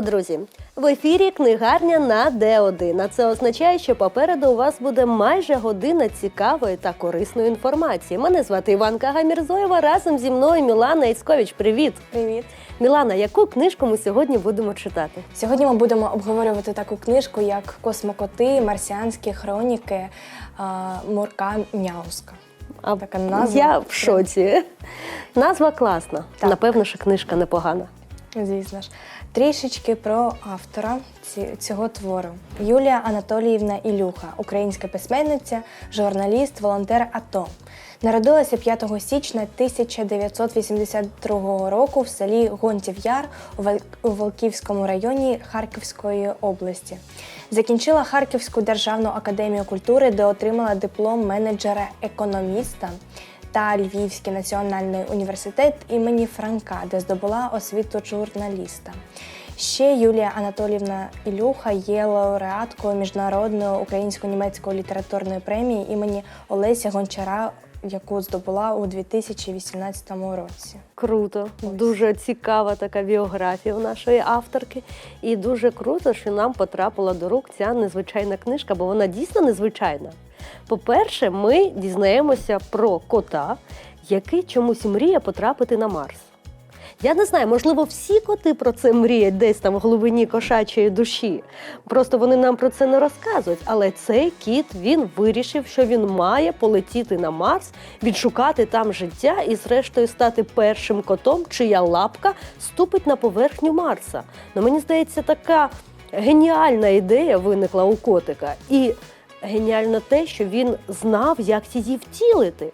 Вітаємо, друзі! В ефірі книгарня на Д1. А це означає, що попереду у вас буде майже година цікавої та корисної інформації. Мене звати Іванка Гамірзоєва. Разом зі мною Мілана Іцькович. Привіт! Привіт! Мілана, яку книжку ми сьогодні будемо читати? Сьогодні ми будемо обговорювати таку книжку, як Космокоти, марсіанські хроніки а, Мурка Мяуска. А Така назва. Я в шоці. Назва класна. Так. Напевно, що книжка непогана. Звісно ж. Трішечки про автора цього твору. Юлія Анатоліївна Ілюха, українська письменниця, журналіст, волонтер АТО. Народилася 5 січня 1982 року в селі Гонтів Яр у Вал- у Волківському районі Харківської області. Закінчила Харківську державну академію культури, де отримала диплом менеджера-економіста та Львівський національний університет імені Франка, де здобула освіту журналіста. Ще Юлія Анатолівна Ілюха є лауреаткою міжнародної українсько-німецької літературної премії імені Олеся Гончара, яку здобула у 2018 році. Круто, дуже цікава така біографія у нашої авторки. І дуже круто, що нам потрапила до рук ця незвичайна книжка, бо вона дійсно незвичайна. По-перше, ми дізнаємося про кота, який чомусь мріє потрапити на Марс. Я не знаю, можливо, всі коти про це мріють десь там в глибині кошачої душі. Просто вони нам про це не розказують. Але цей кіт він вирішив, що він має полетіти на Марс, відшукати там життя і, зрештою, стати першим котом, чия лапка ступить на поверхню Марса. Ну мені здається, така геніальна ідея виникла у котика. І геніально те, що він знав, як її втілити.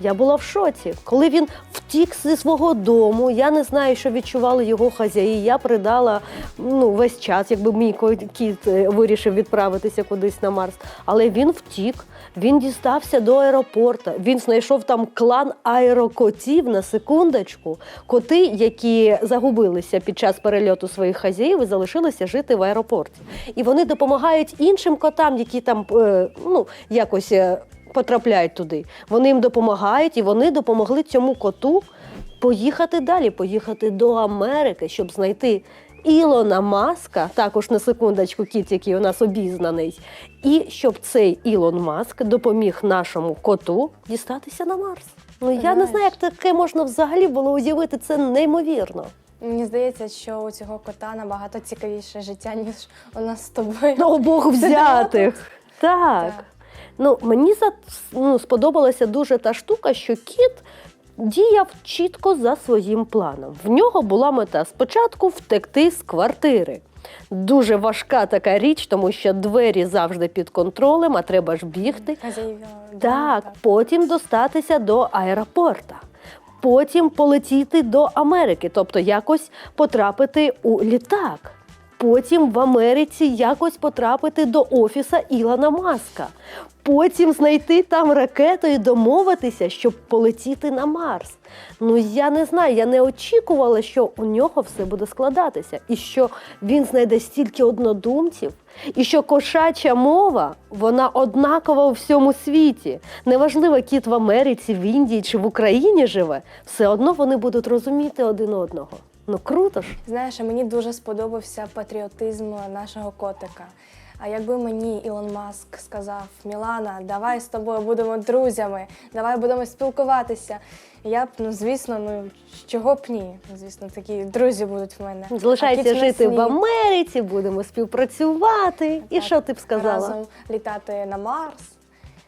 Я була в шоці. Коли він втік зі свого дому, я не знаю, що відчували його хазяї. Я придала ну, весь час, якби мій кіт е, вирішив відправитися кудись на Марс. Але він втік, він дістався до аеропорта. Він знайшов там клан аерокотів на секундочку. Коти, які загубилися під час перельоту своїх хазяїв і залишилися жити в аеропорті. І вони допомагають іншим котам, які там е, ну, якось. е, потрапляють туди. Вони їм допомагають, і вони допомогли цьому коту поїхати далі, поїхати до Америки, щоб знайти Ілона Маска, також на секундочку, кіт, який у нас обізнаний, і щоб цей Ілон Маск допоміг нашому коту дістатися на Марс. Ну я не знаю, як таке можна взагалі було уявити. Це неймовірно. Мені здається, що у цього кота набагато цікавіше життя, ніж у нас з тобою. На обох взятих. Так. Так. Ну, мені за, ну, сподобалася дуже та штука, що кіт діяв чітко за своїм планом. В нього була мета спочатку втекти з квартири. Дуже важка така річ, тому що двері завжди під контролем, а треба ж бігти. Так, потім достатися до аеропорта. Потім полетіти до Америки, тобто якось потрапити у літак. Потім в Америці якось потрапити до офіса Ілона Маска. Потім знайти там ракету і домовитися, щоб полетіти на Марс. Ну я не знаю, я не очікувала, що у нього все буде складатися, і що він знайде стільки однодумців, і що кошача мова вона однакова у всьому світі. Неважливо, кіт в Америці, в Індії чи в Україні живе, все одно вони будуть розуміти один одного. Ну круто ж. Знаєш, а мені дуже сподобався патріотизм нашого котика. А якби мені Ілон Маск сказав: Мілана, давай з тобою будемо друзями, давай будемо спілкуватися. Я б, ну звісно, ну чого б ні? Звісно, такі друзі будуть в мене. Залишається жити в. Америці, будемо співпрацювати. І Так, що ти б сказала Разом літати на Марс.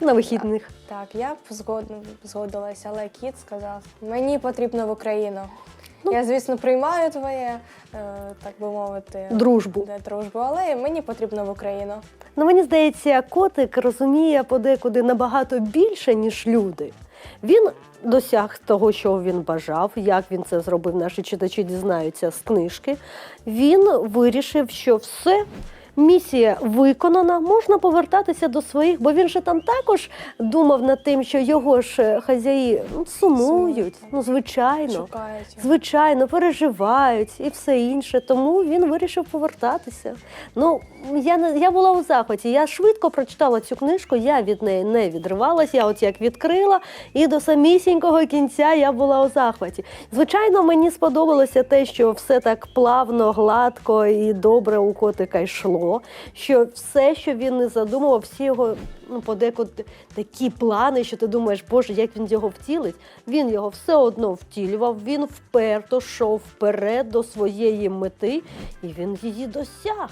на вихідних? Так, я б згодна згодилася, але кіт сказав: мені потрібно в Україну. Ну. я, звісно, приймаю твоє, е, так би мовити, Дружбу. де дружбу, але мені потрібно в Україну. Ну, мені здається, котик розуміє подекуди набагато більше, ніж люди. Він досяг того, що він бажав, як він це зробив, наші читачі дізнаються з книжки. Він вирішив, що все. Місія виконана, можна повертатися до своїх, бо він же там також думав над тим, що його ж е, хазяї ну, сумують. Ну, звичайно. Шукають. Звичайно, переживають і все інше. Тому він вирішив повертатися. Ну, я не я була у захваті. Я швидко прочитала цю книжку, я від неї не відривалась. Я от як відкрила, і до самісінького кінця я була у захваті. Звичайно, мені сподобалося те, що все так плавно, гладко і добре у котика йшло. Що все, що він не задумував, всі його ну, подекуди такі плани, що ти думаєш, Боже, як він його втілить. Він його все одно втілював, він вперто йшов вперед до своєї мети, і він її досяг.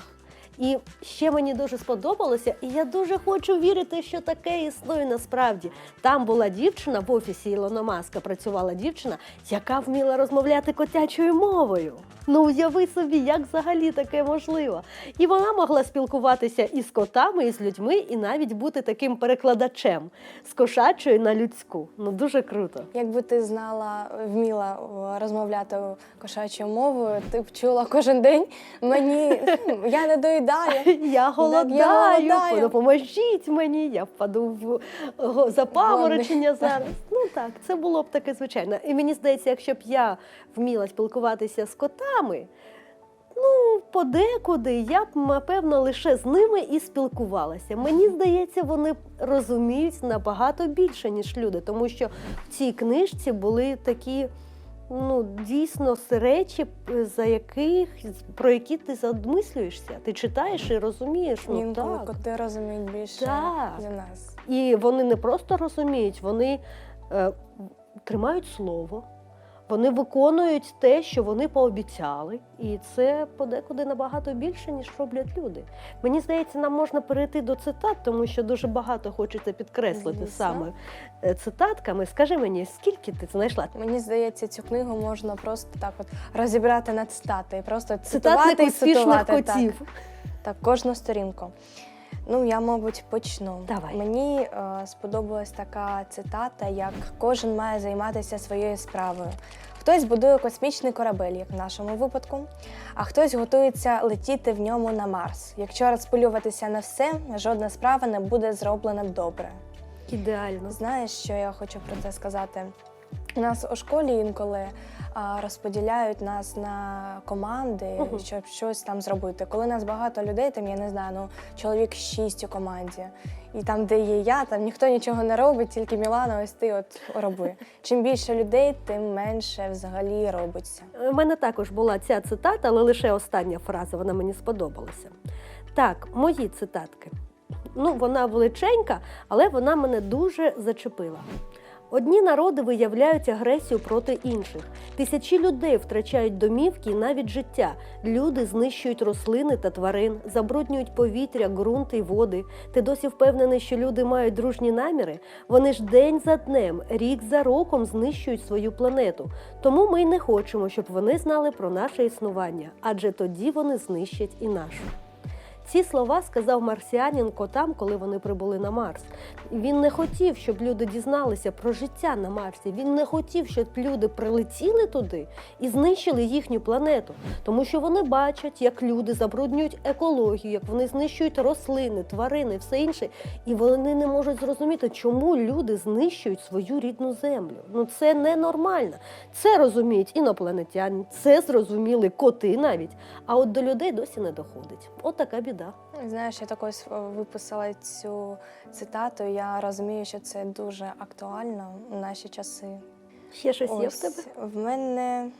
І ще мені дуже сподобалося, і я дуже хочу вірити, що таке існує насправді. Там була дівчина в офісі Ілона Маска, працювала дівчина, яка вміла розмовляти котячою мовою. Ну уяви собі, як взагалі таке можливо. І вона могла спілкуватися і з котами, і з людьми, і навіть бути таким перекладачем з кошачої на людську. Ну дуже круто. Якби ти знала, вміла розмовляти кошачою мовою, ти б чула кожен день мені я не доїдаю. Я голодаю, голодаю. допоможіть мені, я впаду в запаморочення зараз. Ну так, це було б таке звичайно. І мені здається, якщо б я вміла спілкуватися з котами, ну, подекуди я б, напевно, лише з ними і спілкувалася. Мені здається, вони розуміють набагато більше, ніж люди, тому що в цій книжці були такі. Ну, дійсно, речі, за яких про які ти задмислюєшся. Ти читаєш і розумієш. Ну, Інколи так. коти розуміють більше Так. за нас. І вони не просто розуміють, вони е, тримають слово, вони виконують те, що вони пообіцяли, і це подекуди набагато більше, ніж роблять люди. Мені здається, нам можна перейти до цитат, тому що дуже багато хочеться підкреслити Звісно. саме е, цитатками. Скажи мені, скільки ти знайшла? Мені здається, цю книгу можна просто так от розібрати на цитати просто Цитатник цитувати успішних цитувати. котів. Так, так, кожну сторінку. Ну, я, мабуть, почну. Давай. Мені е, сподобалась така цитата, як кожен має займатися своєю справою. Хтось будує космічний корабель, як в нашому випадку, а хтось готується летіти в ньому на Марс. Якщо розпилюватися на все, жодна справа не буде зроблена добре. Ідеально. Знаєш, що я хочу про це сказати? У нас у школі інколи розподіляють нас на команди, Мгм. щоб щось там зробити. Коли нас багато людей, там я не знаю, ну чоловік шість у команді. І там, де є я, там ніхто нічого не робить, тільки Мілана, ось ти от роби. Чим більше людей, тим менше взагалі робиться. У мене також була ця цитата, але лише остання фраза, вона мені сподобалася. Так, мої цитатки. Ну, вона величенька, але вона мене дуже зачепила. Одні народи виявляють агресію проти інших. Тисячі людей втрачають домівки і навіть життя. Люди знищують рослини та тварин, забруднюють повітря, ґрунт і води. Ти досі впевнений, що люди мають дружні наміри? Вони ж день за днем, рік за роком знищують свою планету. Тому ми й не хочемо, щоб вони знали про наше існування, адже тоді вони знищать і нашу. Ці слова сказав марсіанін котам, коли вони прибули на Марс. Він не хотів, щоб люди дізналися про життя на Марсі. Він не хотів, щоб люди прилетіли туди і знищили їхню планету, тому що вони бачать, як люди забруднюють екологію, як вони знищують рослини, тварини, все інше, і вони не можуть зрозуміти, чому люди знищують свою рідну землю. Ну це ненормально. Це розуміють інопланетяни, це зрозуміли коти навіть. А от до людей досі не доходить. От така біда. Знаєш, я також е, виписала цю цитату. Я розумію, що це дуже актуально у наші часи. Ще щось є в тебе? В мене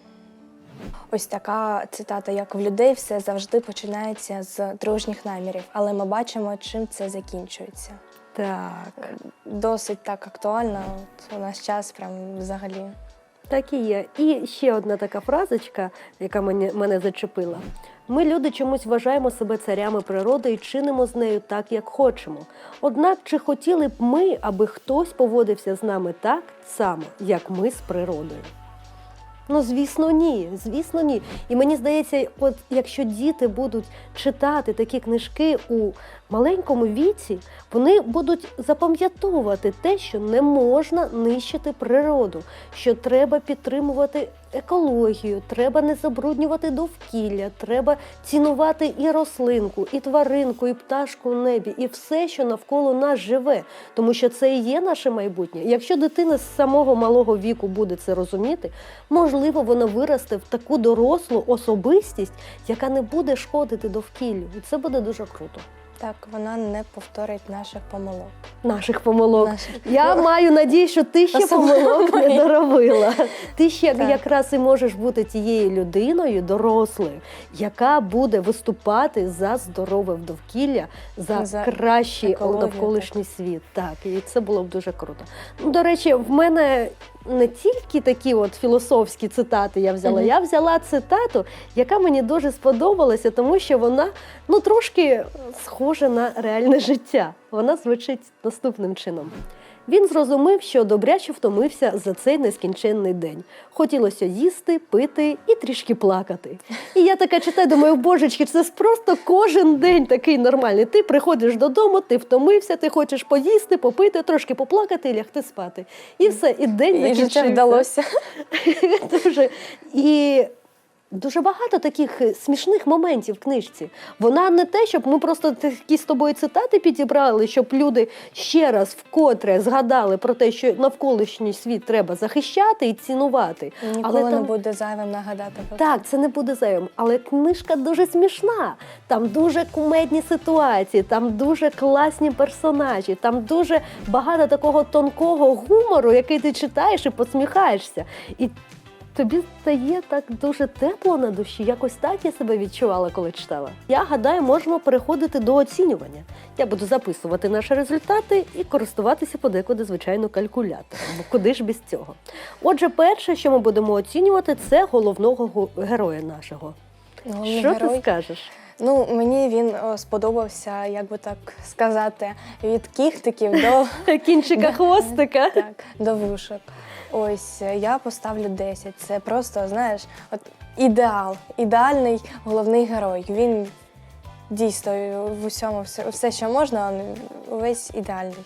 ось така цитата: як в людей все завжди починається з дружніх намірів, але ми бачимо, чим це закінчується. Так. Досить так актуально. От у нас час прям взагалі. Так і є. І ще одна така фразочка, яка мене, мене зачепила. Ми, люди, чомусь вважаємо себе царями природи і чинимо з нею так, як хочемо. Однак, чи хотіли б ми, аби хтось поводився з нами так само, як ми з природою? Ну, звісно, ні. Звісно, ні. І мені здається, от якщо діти будуть читати такі книжки у маленькому віці, вони будуть запам'ятовувати те, що не можна нищити природу, що треба підтримувати екологію, треба не забруднювати довкілля, треба цінувати і рослинку, і тваринку, і пташку в небі, і все, що навколо нас живе, тому що це і є наше майбутнє. Якщо дитина з самого малого віку буде це розуміти, можливо, вона виросте в таку дорослу особистість, яка не буде шкодити довкіллю. І це буде дуже круто. Так, вона не повторить наших помилок. Наших помилок. Наших. Я Ну, маю надію, що ти ще Особливо помилок не доробила. Ти ще Так. якраз і можеш бути тією людиною, дорослою, яка буде виступати за здорове довкілля, за, За кращий навколишній світ. Так, і це було б дуже круто. Ну, До речі, в мене не тільки такі от філософські цитати я взяла, Мгм. я взяла цитату, яка мені дуже сподобалася, тому що вона ну трошки схожа на реальне життя. Вона звучить наступним чином. Він зрозумів, що добряче втомився за цей нескінченний день. Хотілося їсти, пити і трішки плакати. І я така читаю, думаю, божечки, це просто кожен день такий нормальний. Ти приходиш додому, ти втомився, ти хочеш поїсти, попити, трошки поплакати і лягти спати. І все, і день І життя вдалося. Дуже. І дуже багато таких е, смішних моментів в книжці. Вона не те, щоб ми просто такі з тобою цитати підібрали, щоб люди ще раз вкотре згадали про те, що навколишній світ треба захищати і цінувати. Ніколи Але не буде зайвим нагадати про це. Так, це не буде зайвим, але книжка дуже смішна. Там дуже кумедні ситуації, там дуже класні персонажі, там дуже багато такого тонкого гумору, який ти читаєш і посміхаєшся. І тобі стає так дуже тепло на душі. Якось так я себе відчувала, коли читала. Я гадаю, можемо переходити до оцінювання. Я буду записувати наші результати і користуватися подекуди, звичайно, калькулятором. Бо куди ж без цього? Отже, перше, що ми будемо оцінювати, це головного героя нашого. Головний що герой. ти скажеш? Ну, мені він о, сподобався, як би так сказати, від кіхтиків до, Кінчика хвостика. так, до вушок. Ось е, я поставлю 10. Це просто, знаєш, от ідеал, ідеальний головний герой. Він дійсно в усьому все, все що можна, він весь ідеальний.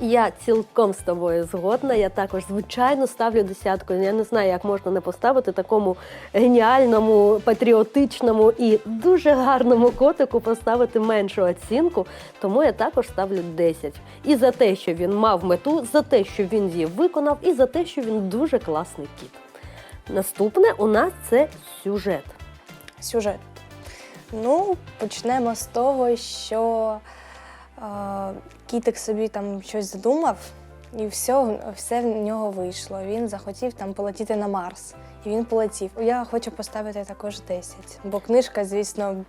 Я цілком з тобою згодна. Я також звичайно ставлю десятку. Я не знаю, як можна не поставити такому геніальному, патріотичному і дуже гарному котику поставити меншу оцінку. Тому я також ставлю 10. І за те, що він мав мету, за те, що він її виконав, і за те, що він дуже класний кіт. Наступне у нас це сюжет. Сюжет. Ну, почнемо з того, що кітик собі там щось задумав, і все, все в нього вийшло. Він захотів там полетіти на Марс. І він полетів. Я хочу поставити також 10, бо книжка, звісно,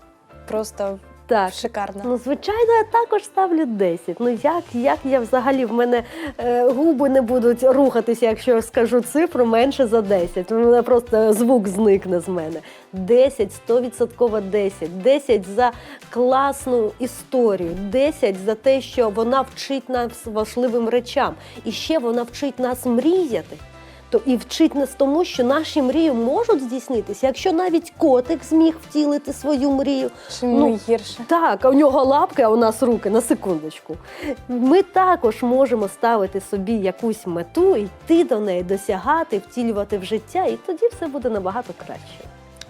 просто Так. шикарна. Ну, звичайно, я також ставлю 10. Ну як, як я взагалі в мене е, губи не будуть рухатися, якщо я скажу цифру менше за 10. У мене просто звук зникне з мене. 10, 100% 10. 10 за класну історію, 10 за те, що вона вчить нас важливим речам. І ще вона вчить нас мріяти. То і вчить нас тому, що наші мрії можуть здійснитися. Якщо навіть котик зміг втілити свою мрію, Чим ну, гірше. так, у нього лапки, а у нас руки на секундочку. Ми також можемо ставити собі якусь мету, йти до неї, досягати, втілювати в життя, і тоді все буде набагато краще.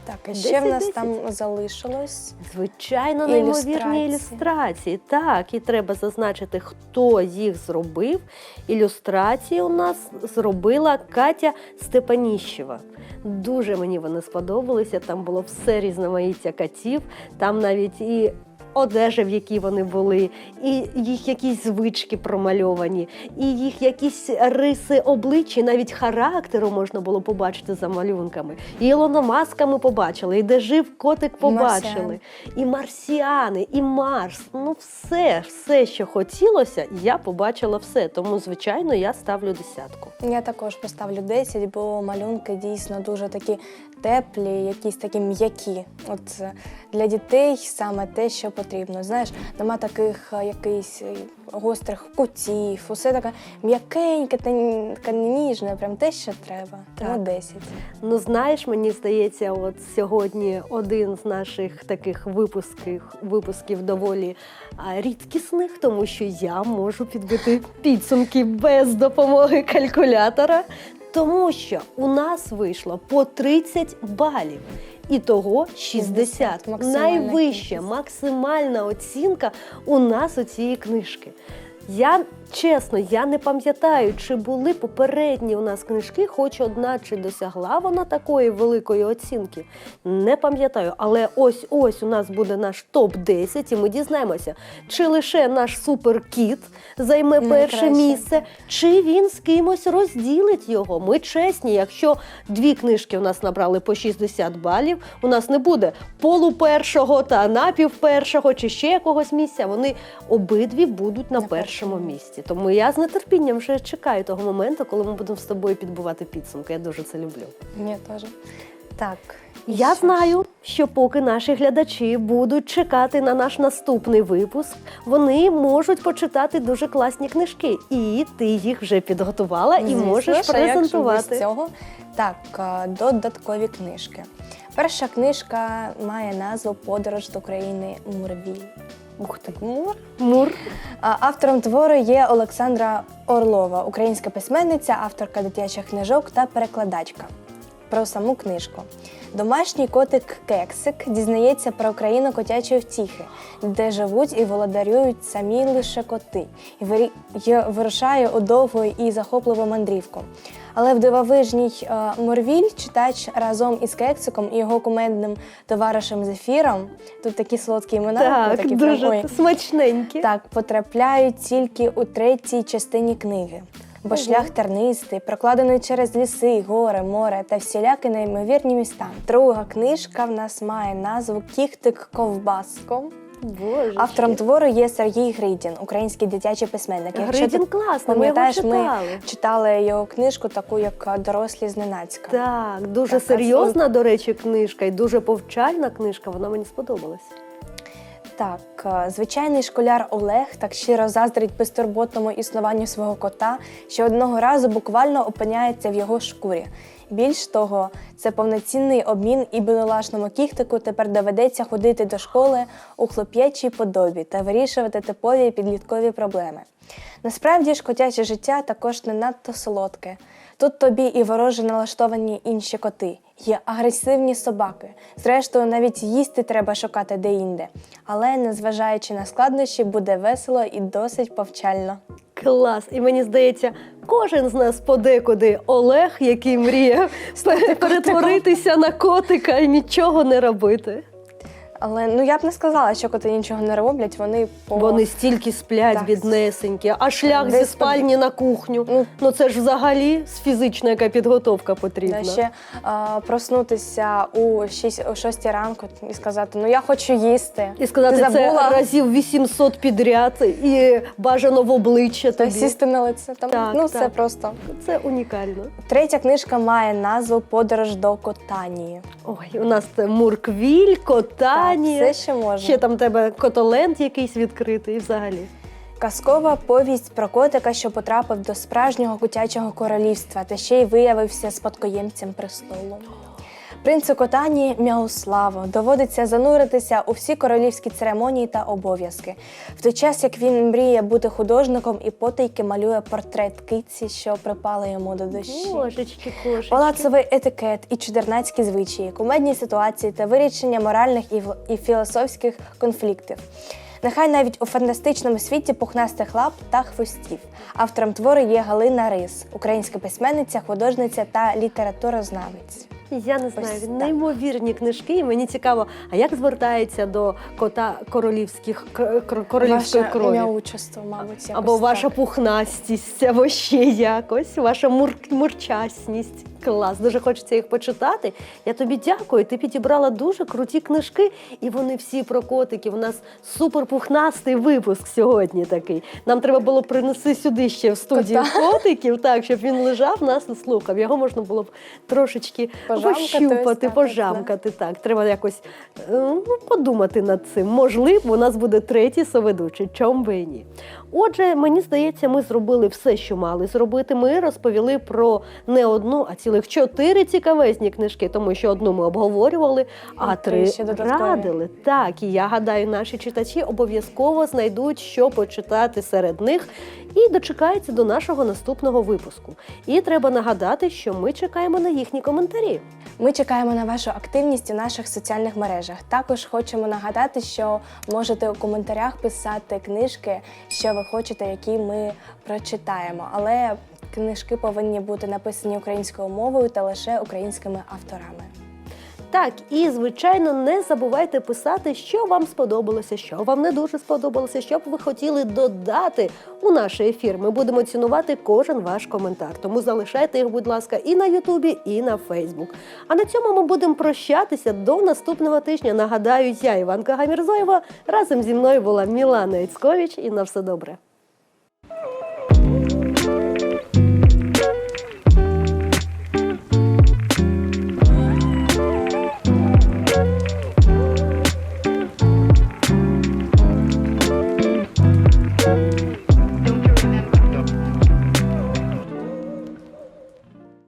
Так, і ще в нас 10-10. там залишилось. Звичайно, неймовірні Ілюстрації. ілюстрації. Так, і треба зазначити, хто їх зробив. Ілюстрації у нас зробила Катя Степаніщева. Дуже мені вони сподобалися. Там було все різноманіття катів. там навіть і. Одежа, в якій вони були, і їх якісь звички промальовані, і їх якісь риси обличчя, навіть характеру можна було побачити за малюнками. І Ілона Маска ми побачили, і де жив котик побачили і марсіани, і Марс. Ну, все, все, що хотілося, я побачила все. Тому, звичайно, я ставлю десятку. Я також поставлю 10, бо малюнки дійсно дуже такі теплі, якісь такі м'які. От е, для дітей саме те, що потрібно. Знаєш, нема таких е, якихось е, гострих кутів, усе таке м'якеньке та таке ніжне, прям те, що треба. Тому Так. 10. Ну, знаєш, мені здається, от сьогодні один з наших таких випусків, випусків доволі рідкісних, тому що я можу підбити підсумки без допомоги калькулятора. Тому що у нас вийшло по 30 балів. І того 60. 60, Найвища, максимальна оцінка у нас у цієї книжки. Я чесно, я не пам'ятаю, чи були попередні у нас книжки, хоч одна чи досягла вона такої великої оцінки. Не пам'ятаю, але ось ось у нас буде наш топ 10 і ми дізнаємося, чи лише наш суперкіт займе перше Найкраще. місце, чи він з кимось розділить його. Ми чесні, якщо дві книжки у нас набрали по 60 балів, у нас не буде полупершого та напівпершого чи ще якогось місця. Вони обидві будуть На першому першому місці. Тому я з нетерпінням вже чекаю того моменту, коли ми будемо з тобою підбивати підсумки. Я дуже це люблю. Мені теж. Так. Я що? знаю, що поки наші глядачі будуть чекати на наш наступний випуск, вони можуть почитати дуже класні книжки, і ти їх вже підготувала і Звісно можеш як презентувати. без цього. Так, е, додаткові книжки. Перша книжка має назву Подорож до країни Мурвіль. Ух ти. Мур. Мур. Автором твору є Олександра Орлова, українська письменниця, авторка дитячих книжок та перекладачка. Про саму книжку. Домашній котик Кексик дізнається про країну котячої втіхи, де живуть і володарюють самі лише коти, і вирушає у довгу і захопливу мандрівку. Але в дивовижній е, Морвіль читач разом із Кексиком і його кумедним товаришем Зефіром, тут такі солодкі імена, Так, такі дуже ой, смачненькі. так, потрапляють тільки у третій частині книги. Бо шлях тернистий, прокладений через ліси, гори, море та всілякі неймовірні міста. Друга книжка в нас має назву Кіхтик Ковбаско. Боже. Автором твору є Сергій Гридін, український дитячий письменник. Гридін ти класний, ми його пам'ятаєш, ми читали. читали його книжку, таку як дорослі зненацька. Так, дуже Така серйозна, до речі, книжка і дуже повчальна книжка. Вона мені сподобалась. Так, е, звичайний школяр Олег так щиро заздрить безтурботному існуванню свого кота, що одного разу буквально опиняється в його шкурі. Більш того, це повноцінний обмін і бідолашному кіхтику тепер доведеться ходити до школи у хлоп'ячій подобі та вирішувати типові підліткові проблеми. Насправді ж котяче життя також не надто солодке. Тут тобі і вороже налаштовані інші коти, є агресивні собаки. Зрештою, навіть їсти треба шукати де-інде. Але, незважаючи на складнощі, буде весело і досить повчально. Клас! І мені здається, кожен з нас подекуди Олег, який мріє перетворитися на котика і нічого не робити. Але ну я б не сказала, що коти нічого не роблять, вони по Вони стільки сплять Так. біднесенькі, а шлях зі Десь спальні на кухню. Ну, Ну це ж взагалі фізична яка підготовка потрібна. Ще а, проснутися у 6, о 6 ранку і сказати, ну я хочу їсти. І сказати Ти це забула? разів 800 підряд і бажано в обличчя Та тобі. сісти на лице. Там, Так, ну, так. це просто. Це унікально. Третя книжка має назву Подорож до Котанії. Ой, у нас це Мурквіль, Котанія. Так, все ще можна. Ще там тебе котоленд якийсь відкритий взагалі. Казкова повість про котика, що потрапив до справжнього котячого королівства та ще й виявився спадкоємцем престолу. Принцу Котані Мяуславу доводиться зануритися у всі королівські церемонії та обов'язки, в той час як він мріє бути художником і потайки малює портрет киці, що припала йому до душі. Божечки, кошечки. Палацовий етикет і чудернацькі звичаї, кумедні ситуації та вирішення моральних і філософських конфліктів. Нехай навіть у фантастичному світі пухнастих лап та хвостів. Автором твору є Галина Рис, українська письменниця, художниця та літературознавець. Я не знаю, Ось так. неймовірні книжки. І мені цікаво, а як звертається до кота королівських кр- кр- королівської Ваше крові? ім'я мабуть, якось Або ваша так. пухнастість, або ще якось, ваша мур... мурчасність. Клас, дуже хочеться їх почитати. Я тобі дякую. Ти підібрала дуже круті книжки, і вони всі про котиків. У нас суперпухнастий випуск сьогодні такий. Нам треба було принеси сюди ще в студію Кота. котиків, так, щоб він лежав, нас і слухав. Його можна було б трошечки Пожамкати пощупати, так, пожамкати. Так, треба якось е, ну, подумати над цим. Можливо, у нас буде третій соведучий, чом би і ні. Отже, мені здається, ми зробили все, що мали зробити. Ми розповіли про не одну, а цілих чотири цікавезні книжки, тому що одну ми обговорювали, а три ще радили. Так, і я гадаю, наші читачі обов'язково знайдуть, що почитати серед них, і дочекаються до нашого наступного випуску. І треба нагадати, що ми чекаємо на їхні коментарі. Ми чекаємо на вашу активність у наших соціальних мережах. Також хочемо нагадати, що можете у коментарях писати книжки, що ви хочете, які ми прочитаємо. Але книжки повинні бути написані українською мовою та лише українськими авторами. Так, і звичайно, не забувайте писати, що вам сподобалося, що вам не дуже сподобалося, що б ви хотіли додати у наш ефір. Ми будемо цінувати кожен ваш коментар. Тому залишайте їх, будь ласка, і на Ютубі, і на Фейсбук. А на цьому ми будемо прощатися до наступного тижня. Нагадаю, я Іванка Гамірзоєва. Разом зі мною була Мілана Іцькович і на все добре.